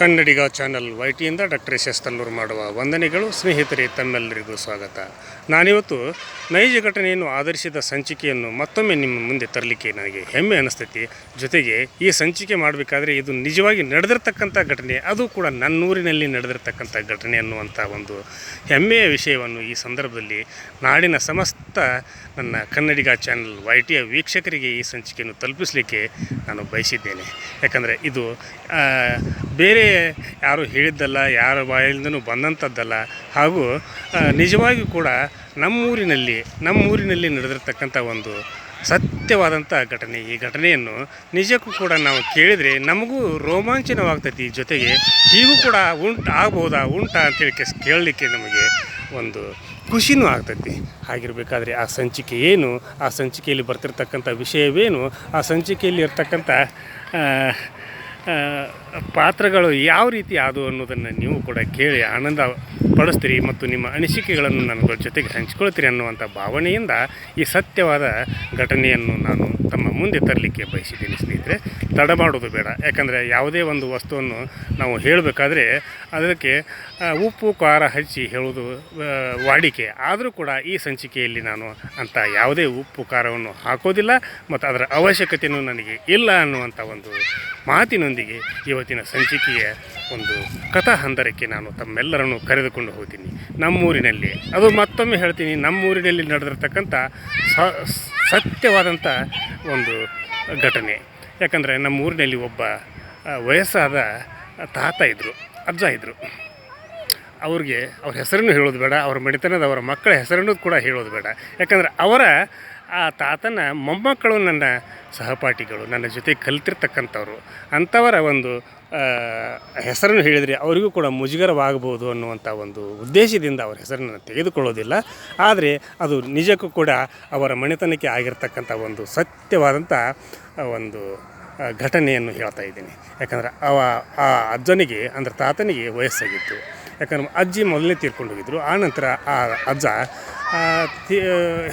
ಕನ್ನಡಿಗ channel ವೈಟಿಯಿಂದ doctor S S Tallur ಮಾಡುವ ವಂದನೆಗಳು. ಸ್ನೇಹಿತರೆ ತಮ್ಮೆಲ್ಲರಿಗೂ ಸ್ವಾಗತ. ನಾನಿವತ್ತು ನೈಜ ಘಟನೆಯನ್ನು ಆಧರಿಸಿದ ಸಂಚಿಕೆಯನ್ನು ಮತ್ತೊಮ್ಮೆ ನಿಮ್ಮ ಮುಂದೆ ತರಲಿಕ್ಕೆ ನನಗೆ ಹೆಮ್ಮೆ ಅನಿಸ್ತೈತಿ. ಜೊತೆಗೆ ಈ ಸಂಚಿಕೆ ಮಾಡಬೇಕಾದ್ರೆ ಇದು ನಿಜವಾಗಿ ನಡೆದಿರ್ತಕ್ಕಂಥ ಘಟನೆ, ಅದು ಕೂಡ ನನ್ನೂರಿನಲ್ಲಿ ನಡೆದಿರ್ತಕ್ಕಂಥ ಘಟನೆ ಅನ್ನುವಂಥ ಒಂದು ಹೆಮ್ಮೆಯ ವಿಷಯವನ್ನು ಈ ಸಂದರ್ಭದಲ್ಲಿ ನಾಡಿನ ಸಮಸ್ತ ನನ್ನ ಕನ್ನಡಿಗ ಚಾನಲ್ ವೈ ಟಿಯ ವೀಕ್ಷಕರಿಗೆ ಈ ಸಂಚಿಕೆಯನ್ನು ತಲುಪಿಸಲಿಕ್ಕೆ ನಾನು ಬಯಸಿದ್ದೇನೆ. ಯಾಕಂದರೆ ಇದು ಬೇರೆ ಯಾರು ಹೇಳಿದ್ದಲ್ಲ, ಯಾರ ಬಾಯಿಂದನೂ ಬಂದಂಥದ್ದಲ್ಲ, ಹಾಗೂ ನಿಜವಾಗಿ ಕೂಡ ನಮ್ಮೂರಿನಲ್ಲಿ ನಮ್ಮೂರಿನಲ್ಲಿ ನಡೆದಿರ್ತಕ್ಕಂಥ ಒಂದು ಸತ್ಯವಾದಂಥ ಘಟನೆ. ಈ ಘಟನೆಯನ್ನು ನಿಜಕ್ಕೂ ಕೂಡ ನಾವು ಕೇಳಿದರೆ ನಮಗೂ ರೋಮಾಂಚನವಾಗ್ತೈತಿ ಜೊತೆಗೆ. ಹೀಗೂ ಕೂಡ ಉಂಟು ಆಗ್ಬೋದಾ, ಉಂಟಾ ಅಂತೇಳಿ ಕೆಸ್ ಕೇಳಲಿಕ್ಕೆ ನಮಗೆ ಒಂದು ಖುಷಿನೂ ಆಗ್ತೈತಿ. ಹಾಗಿರಬೇಕಾದ್ರೆ ಆ ಸಂಚಿಕೆ ಏನು, ಆ ಸಂಚಿಕೆಯಲ್ಲಿ ಬರ್ತಿರ್ತಕ್ಕಂಥ ವಿಷಯವೇನು, ಆ ಸಂಚಿಕೆಯಲ್ಲಿ ಇರ್ತಕ್ಕಂಥ ಪಾತ್ರಗಳು ಯಾವ ರೀತಿ ಆದವು ಅನ್ನೋದನ್ನು ನೀವು ಕೂಡ ಕೇಳಿ ಆನಂದ ಪಡಿಸ್ತೀರಿ ಮತ್ತು ನಿಮ್ಮ ಅನಿಸಿಕೆಗಳನ್ನು ನನ್ನ ಜೊತೆಗೆ ಹಂಚಿಕೊಳ್ತೀರಿ ಅನ್ನುವಂಥ ಭಾವನೆಯಿಂದ ಈ ಸತ್ಯವಾದ ಘಟನೆಯನ್ನು ನಾನು ತಮ್ಮ ಮುಂದೆ ತರಲಿಕ್ಕೆ ಬಯಸಿದ್ದೀನಿ ಸ್ನೇಹಿತರೆ. ತಡ ಮಾಡೋದು ಬೇಡ. ಯಾಕಂದರೆ ಯಾವುದೇ ಒಂದು ವಸ್ತುವನ್ನು ನಾವು ಹೇಳಬೇಕಾದ್ರೆ ಅದಕ್ಕೆ ಉಪ್ಪು, ಖಾರ ಹಚ್ಚಿ ಹೇಳುವುದು ವಾಡಿಕೆ. ಆದರೂ ಕೂಡ ಈ ಸಂಚಿಕೆಯಲ್ಲಿ ನಾನು ಅಂಥ ಯಾವುದೇ ಉಪ್ಪು, ಖಾರವನ್ನು ಹಾಕೋದಿಲ್ಲ ಮತ್ತು ಅದರ ಅವಶ್ಯಕತೆಯೂ ನನಗೆ ಇಲ್ಲ ಅನ್ನುವಂಥ ಒಂದು ಮಾತಿನೊಂದಿಗೆ ಇವತ್ತಿನ ಸಂಚಿಕೆಯ ಒಂದು ಕಥಾ ಹಂದರಕ್ಕೆ ನಾನು ತಮ್ಮೆಲ್ಲರನ್ನು ಕರೆದುಕೊಂಡು ಹೋಗ್ತೀನಿ. ನಮ್ಮೂರಿನಲ್ಲಿ. ಅದು ಮತ್ತೊಮ್ಮೆ ಹೇಳ್ತೀನಿ, ನಮ್ಮೂರಿನಲ್ಲಿ ನಡೆದಿರ್ತಕ್ಕಂಥ ಸ, ಸತ್ಯವಾದಂಥ ಒಂದು ಘಟನೆ. ಯಾಕಂದರೆ ನಮ್ಮೂರಿನಲ್ಲಿ ಒಬ್ಬ ವಯಸ್ಸಾದ ತಾತ ಇದ್ದರು ಅಜ್ಜ ಇದ್ದರು ಅವ್ರಿಗೆ ಅವ್ರ ಹೆಸರನ್ನು ಹೇಳೋದು ಬೇಡ, ಅವ್ರ ಮಡಿತನದ ಅವರ ಮಕ್ಕಳ ಹೆಸರನ್ನು ಕೂಡ ಹೇಳೋದು ಬೇಡ. ಯಾಕಂದರೆ ಅವರ ಆ ತಾತನ ಮೊಮ್ಮಕ್ಕಳು ನನ್ನ ಸಹಪಾಠಿಗಳು, ನನ್ನ ಜೊತೆ ಕಲಿತಿರ್ತಕ್ಕಂಥವ್ರು. ಅಂಥವರ ಒಂದು ಹೆಸರನ್ನು ಹೇಳಿದರೆ ಅವರಿಗೂ ಕೂಡ ಮುಜುಗರವಾಗಬಹುದು ಅನ್ನುವಂಥ ಒಂದು ಉದ್ದೇಶದಿಂದ ಅವರ ಹೆಸರನ್ನು ತೆಗೆದುಕೊಳ್ಳೋದಿಲ್ಲ. ಆದರೆ ಅದು ನಿಜಕ್ಕೂ ಕೂಡ ಅವರ ಮನೆತನಕ್ಕೆ ಆಗಿರ್ತಕ್ಕಂಥ ಒಂದು ಸತ್ಯವಾದಂಥ ಒಂದು ಘಟನೆಯನ್ನು ಹೇಳ್ತಾ ಇದ್ದೀನಿ. ಯಾಕಂದ್ರೆ ಅವ, ಆ ಅಜ್ಜನಿಗೆ, ಅಂದರೆ ತಾತನಿಗೆ ವಯಸ್ಸಾಗಿತ್ತು. ಯಾಕಂದ್ರೆ ಅಜ್ಜಿ ಮೊದಲೇ ತೀರ್ಕೊಂಡು ಹೋಗಿದ್ರು. ಆನಂತರ ಆ ಅಜ್ಜ ಆ, ಅಜ್ಜ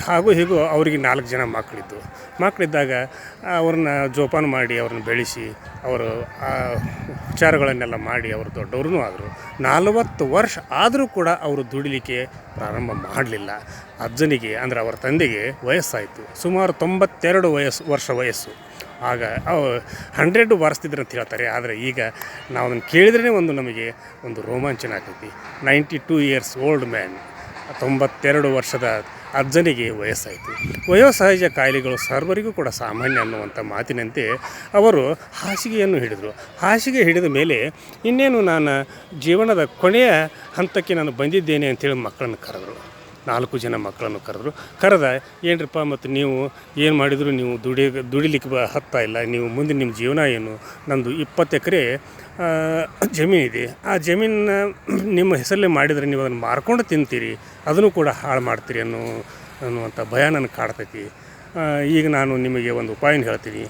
ಹಾಗೂ ಹೀಗೂ ಅವರಿಗೆ ನಾಲ್ಕು ಜನ ಮಕ್ಕಳಿದ್ದು ಮಕ್ಕಳಿದ್ದಾಗ ಅವ್ರನ್ನ ಜೋಪಾನ ಮಾಡಿ ಅವ್ರನ್ನ ಬೆಳೆಸಿ ಅವರು ಆ ವಿಚಾರಗಳನ್ನೆಲ್ಲ ಮಾಡಿ ಅವರು ದೊಡ್ಡವ್ರೂ ಆದರು. ನಲವತ್ತು ವರ್ಷ ಆದರೂ ಕೂಡ ಅವರು ದುಡಿಲಿಕ್ಕೆ ಪ್ರಾರಂಭ ಮಾಡಲಿಲ್ಲ. ಅಜ್ಜನಿಗೆ ಅಂದರೆ ಅವರ ತಂದೆಗೆ ವಯಸ್ಸಾಯಿತು. ಸುಮಾರು ತೊಂಬತ್ತೆರಡು ವಯಸ್ಸು ವರ್ಷ ವಯಸ್ಸು. ಆಗ ಅವು ಹಂಡ್ರೆಡ್ ಬಾರಿಸ್ತಿದ್ರು ಅಂತ ಹೇಳ್ತಾರೆ. ಆದರೆ ಈಗ ನಾವು ಅದನ್ನು ಕೇಳಿದ್ರೇ ಒಂದು ನಮಗೆ ಒಂದು ರೋಮಾಂಚನ ಆಗ್ತೈತಿ. Ninety two years old man ತೊಂಬತ್ತೆರಡು ವರ್ಷದ ಅಜ್ಜನಿಗೆ ವಯಸ್ಸಾಯಿತು. ವಯೋಸಹಜ ಕಾಯಿಲೆಗಳು ಸರ್ವರಿಗೂ ಕೂಡ ಸಾಮಾನ್ಯ ಅನ್ನುವಂಥ ಮಾತಿನಂತೆ ಅವರು ಹಾಸಿಗೆಯನ್ನು ಹಿಡಿದರು. ಹಾಸಿಗೆ ಹಿಡಿದ ಮೇಲೆ ಇನ್ನೇನು ನಾನು ಜೀವನದ ಕೊನೆಯ ಹಂತಕ್ಕೆ ನಾನು ಬಂದಿದ್ದೇನೆ ಅಂತೇಳಿ ಮಕ್ಕಳನ್ನು ಕರೆದರು. ನಾಲ್ಕು ಜನ ಮಕ್ಕಳನ್ನು ಕರೆದ್ರು. ಕರೆದ, ಏನ್ರಪ್ಪ, ಮತ್ತು ನೀವು ಏನು ಮಾಡಿದ್ರು? ನೀವು ದುಡಿ, ದುಡಿಲಿಕ್ಕೆ ಬ, ಹತ್ತಾ ಇಲ್ಲ. ನೀವು ಮುಂದೆ ನಿಮ್ಮ ಜೀವನ ಏನು? ನಂದು ಇಪ್ಪತ್ತು ಎಕರೆ ಜಮೀನಿದೆ ಆ ಜಮೀನನ್ನ ನಿಮ್ಮ ಹೆಸರಲ್ಲೇ ಮಾಡಿದರೆ ನೀವು ಅದನ್ನು ಮಾರ್ಕೊಂಡು ತಿಂತೀರಿ. ಅದನ್ನು ಕೂಡ ಹಾಳು ಮಾಡ್ತೀರಿ ಅನ್ನೋ, ಅನ್ನುವಂಥ ಭಯ ನನಗೆ ಕಾಡ್ತೈತಿ. ಈಗ ನಾನು ನಿಮಗೆ ಒಂದು ಉಪಾಯನ ಹೇಳ್ತೀನಿ.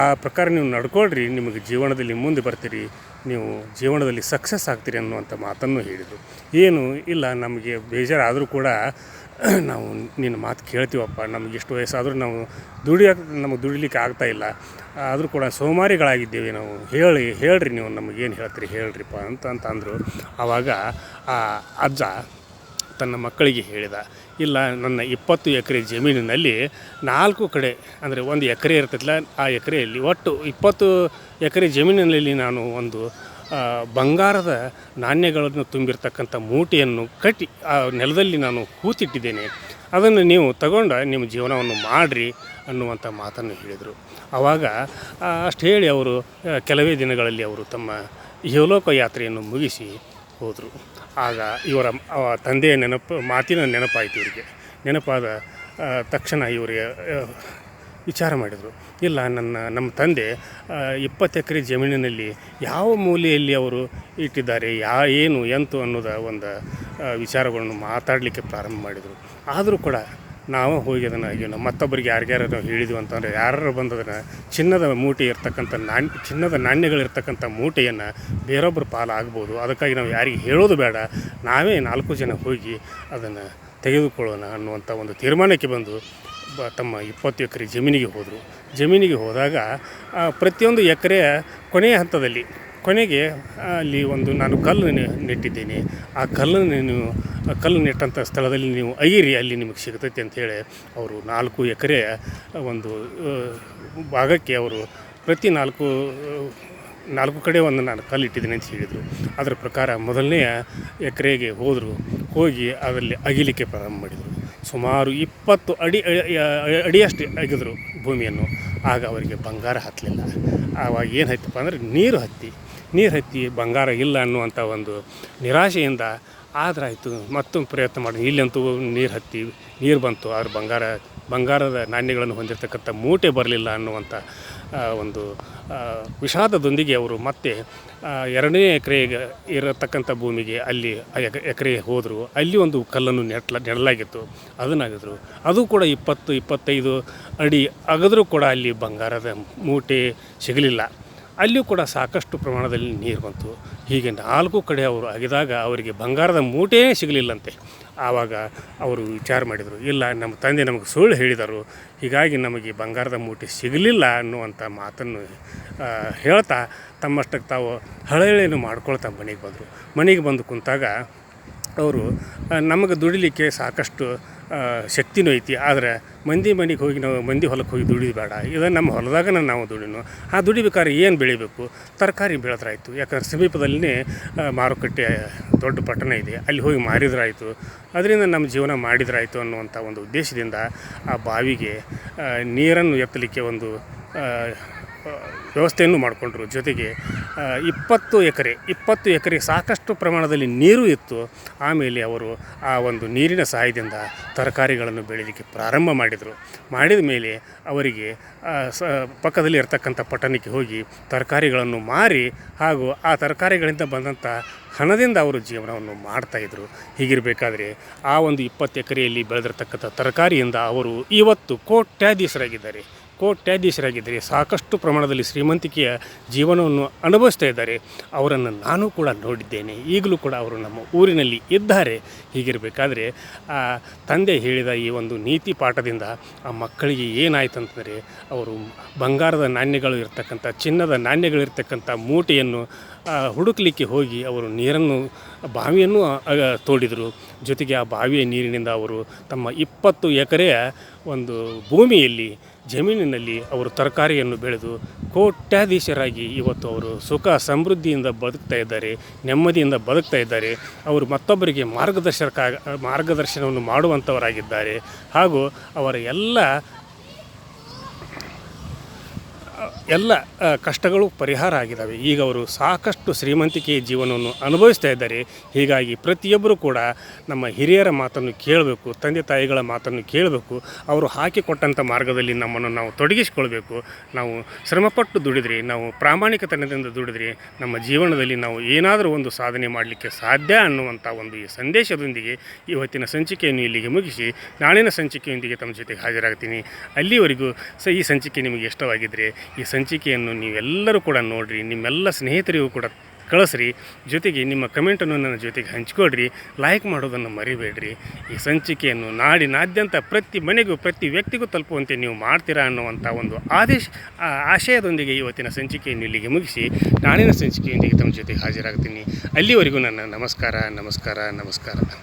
ಆ ಪ್ರಕಾರ ನೀವು ನಡ್ಕೊಳ್ರಿ, ನಿಮಗೆ ಜೀವನದಲ್ಲಿ ಮುಂದೆ ಬರ್ತೀರಿ, ನೀವು ಜೀವನದಲ್ಲಿ ಸಕ್ಸಸ್ ಆಗ್ತೀರಿ ಅನ್ನುವಂಥ ಮಾತನ್ನು ಹೇಳಿದರು. ಏನು ಇಲ್ಲ, ನಮಗೆ ಬೇಜಾರಾದರೂ ಕೂಡ ನಾವು ನಿನ್ನ ಮಾತು ಕೇಳ್ತೀವಪ್ಪ, ನಮ್ಗೆ ಎಷ್ಟು ವಯಸ್ಸಾದರೂ ನಾವು ದುಡಿಯೋಕೆ ನಮಗೆ ದುಡಿಲಿಕ್ಕೆ ಇಲ್ಲ. ಆದರೂ ಕೂಡ ಸೋಮಾರಿಗಳಾಗಿದ್ದೇವೆ, ನಾವು ಹೇಳಿ, ಹೇಳ್ರಿ ನೀವು ನಮಗೇನು ಹೇಳ್ತೀರಿ, ಹೇಳ್ರಿಪ್ಪ ಅಂತ ಅಂತ ಅಂದರು ಆವಾಗ ಆ ಅಜ್ಜ ತನ್ನ ಮಕ್ಕಳಿಗೆ ಹೇಳಿದ ಇಲ್ಲ, ನನ್ನ ಇಪ್ಪತ್ತು ಎಕರೆ ಜಮೀನಿನಲ್ಲಿ ನಾಲ್ಕು ಕಡೆ, ಅಂದರೆ ಒಂದು ಎಕರೆ ಇರ್ತದಲ್ಲ ಆ ಎಕರೆಯಲ್ಲಿ ಒಟ್ಟು ಇಪ್ಪತ್ತು ಎಕರೆ ಜಮೀನಿನಲ್ಲಿ ನಾನು ಒಂದು ಬಂಗಾರದ ನಾಣ್ಯಗಳನ್ನು ತುಂಬಿರ್ತಕ್ಕಂಥ ಮೂಟೆಯನ್ನು ಕಟ್ಟಿ, ಆ, ನೆಲದಲ್ಲಿ ನಾನು ಕೂತಿಟ್ಟಿದ್ದೇನೆ ಅದನ್ನು ನೀವು ತಗೊಂಡು ನಿಮ್ಮ ಜೀವನವನ್ನು ಮಾಡಿರಿ ಅನ್ನುವಂಥ ಮಾತನ್ನು ಹೇಳಿದರು. ಆವಾಗ ಅಷ್ಟು ಹೇಳಿ ಅವರು ಕೆಲವೇ ದಿನಗಳಲ್ಲಿ ಅವರು ತಮ್ಮ ಇಹಲೋಕ ಯಾತ್ರೆಯನ್ನು ಮುಗಿಸಿ ಹೋದರು. ಆಗ ಇವರ ತಂದೆಯ ನೆನಪು, ಮಾತಿನ ನೆನಪಾಯಿತು ಇವರಿಗೆ. ನೆನಪಾದ ತಕ್ಷಣ ಇವರಿಗೆ ವಿಚಾರ ಮಾಡಿದರು. ಇಲ್ಲ, ನನ್ನ, ನಮ್ಮ ತಂದೆ ಇಪ್ಪತ್ತು ಎಕರೆ ಜಮೀನಿನಲ್ಲಿ ಯಾವ ಮೂಲೆಯಲ್ಲಿ ಅವರು ಇಟ್ಟಿದ್ದಾರೆ, ಯಾ, ಏನು, ಎಂತು ಅನ್ನೋದ ಒಂದು ವಿಚಾರಗಳನ್ನು ಮಾತಾಡಲಿಕ್ಕೆ ಪ್ರಾರಂಭ ಮಾಡಿದರು. ಆದರೂ ಕೂಡ ನಾವು ಹೋಗಿ ಅದನ್ನು ಏನು ಮತ್ತೊಬ್ಬರಿಗೆ ಯಾರಿಗ್ಯಾರು ನಾವು ಹೇಳಿದ್ವಿ ಅಂತಂದರೆ ಯಾರು ಬಂದದನ್ನು ಚಿನ್ನದ ಮೂಟೆ ಇರ್ತಕ್ಕಂಥ ನಾಣ್ಯ, ಚಿನ್ನದ ನಾಣ್ಯಗಳಿರ್ತಕ್ಕಂಥ ಮೂಟೆಯನ್ನು ಬೇರೊಬ್ಬರು ಪಾಲಾಗ್ಬೋದು. ಅದಕ್ಕಾಗಿ ನಾವು ಯಾರಿಗೆ ಹೇಳೋದು ಬೇಡ. ನಾವೇ ನಾಲ್ಕು ಜನ ಹೋಗಿ ಅದನ್ನು ತೆಗೆದುಕೊಳ್ಳೋಣ ಅನ್ನುವಂಥ ಒಂದು ತೀರ್ಮಾನಕ್ಕೆ ಬಂದು ಬ, ತಮ್ಮ ಇಪ್ಪತ್ತು ಎಕರೆ ಜಮೀನಿಗೆ ಹೋದರು. ಜಮೀನಿಗೆ ಹೋದಾಗ ಪ್ರತಿಯೊಂದು ಎಕರೆಯ ಕೊನೆಯ ಹಂತದಲ್ಲಿ ಕೊನೆಗೆ ಅಲ್ಲಿ ಒಂದು ನಾನು ಕಲ್ಲು ನೆಟ್ಟಿದ್ದೇನೆ. ಆ ಕಲ್ಲನ್ನು ನೀವು ಕಲ್ಲು ನೆಟ್ಟಂಥ ಸ್ಥಳದಲ್ಲಿ ನೀವು ಅಗಿರಿ ಅಲ್ಲಿ ನಿಮಗೆ ಸಿಗ್ತೈತೆ ಅಂಥೇಳಿ ಅವರು ನಾಲ್ಕು ಎಕರೆ ಒಂದು ಭಾಗಕ್ಕೆ ಅವರು ಪ್ರತಿ ನಾಲ್ಕು ನಾಲ್ಕು ಕಡೆ ಒಂದು ನಾನು ಕಲ್ಲು ಇಟ್ಟಿದ್ದೀನಿ ಅಂತ ಹೇಳಿದರು. ಅದರ ಪ್ರಕಾರ ಮೊದಲನೆಯ ಎಕರೆಗೆ ಹೋದರು, ಹೋಗಿ ಅದರಲ್ಲಿ ಅಗಿಲಿಕ್ಕೆ ಪ್ರಾರಂಭ ಮಾಡಿದರು. ಸುಮಾರು ಇಪ್ಪತ್ತು ಅಡಿ ಅಡಿಯಷ್ಟು ಅಗಿದ್ರು ಭೂಮಿಯನ್ನು. ಆಗ ಅವರಿಗೆ ಬಂಗಾರ ಹತ್ತಲಿಲ್ಲ. ಆವಾಗ ಏನು ಹತ್ತಪ್ಪ ಅಂದರೆ ನೀರು ಹತ್ತಿ. ನೀರು ಹತ್ತಿ ಬಂಗಾರ ಇಲ್ಲ ಅನ್ನುವಂಥ ಒಂದು ನಿರಾಶೆಯಿಂದ ಆದ್ರಾಯಿತು. ಮತ್ತೊಂದು ಪ್ರಯತ್ನ ಮಾಡಿ. ಇಲ್ಲಂತೂ ನೀರು ಹತ್ತಿ, ನೀರು ಬಂತು. ಆದ್ರೆ ಬಂಗಾರ, ಬಂಗಾರದ ನಾಣ್ಯಗಳನ್ನು ಹೊಂದಿರತಕ್ಕಂಥ ಮೂಟೆ ಬರಲಿಲ್ಲ ಅನ್ನುವಂಥ ಒಂದು ವಿಷಾದದೊಂದಿಗೆ ಅವರು ಮತ್ತೆ ಎರಡನೇ ಎಕರೆಗೆ ಇರತಕ್ಕಂಥ ಭೂಮಿಗೆ ಅಲ್ಲಿ ಎಕರೆ ಹೋದರು. ಅಲ್ಲಿ ಒಂದು ಕಲ್ಲನ್ನು ನೆಟ್ಲ, ನೆಡಲಾಗಿತ್ತು. ಅದನ್ನಾಗಿದ್ರು. ಅದು ಕೂಡ ಇಪ್ಪತ್ತು, ಇಪ್ಪತ್ತೈದು ಅಡಿ ಅಗದರೂ ಕೂಡ ಅಲ್ಲಿ ಬಂಗಾರದ ಮೂಟೆ ಸಿಗಲಿಲ್ಲ. ಅಲ್ಲಿಯೂ ಕೂಡ ಸಾಕಷ್ಟು ಪ್ರಮಾಣದಲ್ಲಿ ನೀರು ಬಂತು. ಹೀಗೆ ನಾಲ್ಕು ಕಡೆ ಅವರು ಅಗಿದಾಗ ಅವರಿಗೆ ಬಂಗಾರದ ಮೂಟೆಯೇ ಸಿಗಲಿಲ್ಲಂತೆ. ಆವಾಗ ಅವರು ವಿಚಾರ ಮಾಡಿದರು, ಇಲ್ಲ, ನಮ್ಮ ತಂದೆ ನಮಗೆ ಸುಳ್ಳು ಹೇಳಿದರು, ಹೀಗಾಗಿ ನಮಗೆ ಬಂಗಾರದ ಮೂಟೆ ಸಿಗಲಿಲ್ಲ ಅನ್ನುವಂಥ ಮಾತನ್ನು ಹೇಳ್ತಾ ತಮ್ಮಷ್ಟಕ್ಕೆ ತಾವು ಹಳೆಯನ್ನು ಮಾಡ್ಕೊಳ್ತಾ ಮನೆಗೆ ಬಂದರು. ಮನೆಗೆ ಬಂದು ಕುಂತಾಗ ಅವರು ನಮಗೆ ದುಡಿಲಿಕ್ಕೆ ಸಾಕಷ್ಟು ಶಕ್ತಿನೂ ಐತಿ. ಆದರೆ ಮಂದಿ ಮನೆಗೆ ಹೋಗಿ ನಾವು ಮಂದಿ ಹೊಲಕ್ಕೆ ಹೋಗಿ ದುಡಿದು ಬೇಡ. ಇದು ನಮ್ಮ ಹೊಲದಾಗನ ನಾವು ದುಡಿನು. ಆ ದುಡಿಬೇಕಾದ್ರೆ ಏನು ಬೆಳಿಬೇಕು? ತರಕಾರಿ ಬೆಳೆದ್ರಾಯ್ತು. ಯಾಕಂದ್ರೆ ಸಮೀಪದಲ್ಲಿನೇ ಮಾರುಕಟ್ಟೆ ದೊಡ್ಡ ಪಟ್ಟಣ ಇದೆ. ಅಲ್ಲಿ ಹೋಗಿ ಮಾರಿದ್ರಾಯ್ತು. ಅದರಿಂದ ನಮ್ಮ ಜೀವನ ಮಾಡಿದ್ರಾಯ್ತು ಅನ್ನುವಂಥ ಒಂದು ಉದ್ದೇಶದಿಂದ ಆ ಬಾವಿಗೆ ನೀರನ್ನು ಎತ್ತಲಿಕ್ಕೆ ಒಂದು ವ್ಯವಸ್ಥೆಯನ್ನು ಮಾಡಿಕೊಂಡ್ರು. ಜೊತೆಗೆ ಇಪ್ಪತ್ತು ಎಕರೆ ಇಪ್ಪತ್ತು ಎಕರೆ ಸಾಕಷ್ಟು ಪ್ರಮಾಣದಲ್ಲಿ ನೀರು ಇತ್ತು. ಆಮೇಲೆ ಅವರು ಆ ಒಂದು ನೀರಿನ ಸಹಾಯದಿಂದ ತರಕಾರಿಗಳನ್ನು ಬೆಳೀಲಿಕ್ಕೆ ಪ್ರಾರಂಭ ಮಾಡಿದರು. ಮಾಡಿದ ಮೇಲೆ ಅವರಿಗೆ ಸ, ಪಕ್ಕದಲ್ಲಿ ಇರತಕ್ಕಂಥ ಪಟ್ಟಣಕ್ಕೆ ಹೋಗಿ ತರಕಾರಿಗಳನ್ನು ಮಾರಿ ಹಾಗೂ ಆ ತರಕಾರಿಗಳಿಂದ ಬಂದಂಥ ಹಣದಿಂದ ಅವರು ಜೀವನವನ್ನು ಮಾಡ್ತಾಯಿದ್ರು ಹೀಗಿರಬೇಕಾದ್ರೆ ಆ ಒಂದು ಇಪ್ಪತ್ತು ಎಕರೆಯಲ್ಲಿ ಬೆಳೆದಿರ್ತಕ್ಕಂಥ ತರಕಾರಿಯಿಂದ ಅವರು ಇವತ್ತು ಕೋಟ್ಯಾಧೀಶರಾಗಿದ್ದಾರೆ. ಕೋಟ್ಯಾಧೀಶರಾಗಿದ್ದರೆ ಸಾಕಷ್ಟು ಪ್ರಮಾಣದಲ್ಲಿ ಶ್ರೀಮಂತಿಕೆಯ ಜೀವನವನ್ನು ಅನುಭವಿಸ್ತಾ ಇದ್ದಾರೆ. ಅವರನ್ನು ನಾನು ಕೂಡ ನೋಡಿದ್ದೇನೆ. ಈಗಲೂ ಕೂಡ ಅವರು ನಮ್ಮ ಊರಿನಲ್ಲಿ ಇದ್ದಾರೆ. ಹೀಗಿರಬೇಕಾದ್ರೆ, ಆ ತಂದೆ ಹೇಳಿದ ಈ ಒಂದು ನೀತಿ ಪಾಠದಿಂದ ಆ ಮಕ್ಕಳಿಗೆ ಏನಾಯ್ತು ಅಂತಂದರೆ, ಅವರು ಬಂಗಾರದ ನಾಣ್ಯಗಳು ಇರ್ತಕ್ಕಂಥ, ಚಿನ್ನದ ನಾಣ್ಯಗಳಿರ್ತಕ್ಕಂಥ ಮೂಟೆಯನ್ನು ಹುಡುಕಲಿಕ್ಕೆ ಹೋಗಿ ಅವರು ನೀರನ್ನು, ಬಾವಿಯನ್ನು ತೋಡಿದರು. ಜೊತೆಗೆ ಆ ಬಾವಿಯ ನೀರಿನಿಂದ ಅವರು ತಮ್ಮ ಇಪ್ಪತ್ತು ಎಕರೆಯ ಒಂದು ಭೂಮಿಯಲ್ಲಿ ಜಮೀನಿನಲ್ಲಿ ಅವರು ತರಕಾರಿಯನ್ನು ಬೆಳೆದು ಕೋಟ್ಯಾಧೀಶರಾಗಿ ಇವತ್ತು ಅವರು ಸುಖ ಸಮೃದ್ಧಿಯಿಂದ ಬದುಕ್ತಾ ಇದ್ದಾರೆ, ನೆಮ್ಮದಿಯಿಂದ ಬದುಕ್ತಾ ಇದ್ದಾರೆ. ಅವರು ಮತ್ತೊಬ್ಬರಿಗೆ ಮಾರ್ಗದರ್ಶಕ, ಮಾರ್ಗದರ್ಶನವನ್ನು ಮಾಡುವಂಥವರಾಗಿದ್ದಾರೆ. ಹಾಗೂ ಅವರ ಎಲ್ಲ ಎಲ್ಲ ಕಷ್ಟಗಳು ಪರಿಹಾರ ಆಗಿದ್ದಾವೆ ಈಗ ಅವರು ಸಾಕಷ್ಟು ಶ್ರೀಮಂತಿಕೆಯ ಜೀವನವನ್ನು ಅನುಭವಿಸ್ತಾ ಇದ್ದಾರೆ. ಹೀಗಾಗಿ ಪ್ರತಿಯೊಬ್ಬರೂ ಕೂಡ ನಮ್ಮ ಹಿರಿಯರ ಮಾತನ್ನು ಕೇಳಬೇಕು, ತಂದೆ ತಾಯಿಗಳ ಮಾತನ್ನು ಕೇಳಬೇಕು. ಅವರು ಹಾಕಿಕೊಟ್ಟಂಥ ಮಾರ್ಗದಲ್ಲಿ ನಮ್ಮನ್ನು ನಾವು ತೊಡಗಿಸಿಕೊಳ್ಬೇಕು. ನಾವು ಶ್ರಮಪಟ್ಟು ದುಡಿದ್ರಿ, ನಾವು ಪ್ರಾಮಾಣಿಕತನದಿಂದ ದುಡಿದ್ರಿ ನಮ್ಮ ಜೀವನದಲ್ಲಿ ನಾವು ಏನಾದರೂ ಒಂದು ಸಾಧನೆ ಮಾಡಲಿಕ್ಕೆ ಸಾಧ್ಯ ಅನ್ನುವಂಥ ಒಂದು ಈ ಸಂದೇಶದೊಂದಿಗೆ ಇವತ್ತಿನ ಸಂಚಿಕೆಯನ್ನು ಇಲ್ಲಿಗೆ ಮುಗಿಸಿ, ನಾಳಿನ ಸಂಚಿಕೆಯೊಂದಿಗೆ ತಮ್ಮ ಜೊತೆಗೆ ಹಾಜರಾಗ್ತೀನಿ. ಅಲ್ಲಿವರೆಗೂ ಸ ಈ ಸಂಚಿಕೆ ನಿಮಗೆ ಇಷ್ಟವಾಗಿದ್ದರೆ ಈ ಸಂಚಿಕೆಯನ್ನು ನೀವೆಲ್ಲರೂ ಕೂಡ ನೋಡಿರಿ, ನಿಮ್ಮೆಲ್ಲ ಸ್ನೇಹಿತರಿಗೂ ಕೂಡ ಕಳಿಸ್ರಿ. ಜೊತೆಗೆ ನಿಮ್ಮ ಕಮೆಂಟನ್ನು ನನ್ನ ಜೊತೆಗೆ ಹಂಚ್ಕೊಳ್ರಿ ಲೈಕ್ ಮಾಡೋದನ್ನು ಮರಿಬೇಡ್ರಿ. ಈ ಸಂಚಿಕೆಯನ್ನು ನಾಡಿನಾದ್ಯಂತ ಪ್ರತಿ ಮನೆಗೂ, ಪ್ರತಿ ವ್ಯಕ್ತಿಗೂ ತಲುಪುವಂತೆ ನೀವು ಮಾಡ್ತೀರಾ ಅನ್ನುವಂಥ ಒಂದು ಆದೇಶ ಆಶಯದೊಂದಿಗೆ ಇವತ್ತಿನ ಸಂಚಿಕೆಯನ್ನು ಇಲ್ಲಿಗೆ ಮುಗಿಸಿ, ನಾಳಿನ ಸಂಚಿಕೆಯೊಂದಿಗೆ ತಮ್ಮ ಜೊತೆಗೆ ಹಾಜರಾಗ್ತೀನಿ. ಅಲ್ಲಿವರೆಗೂ ನನ್ನ ನಮಸ್ಕಾರ ನಮಸ್ಕಾರ ನಮಸ್ಕಾರ.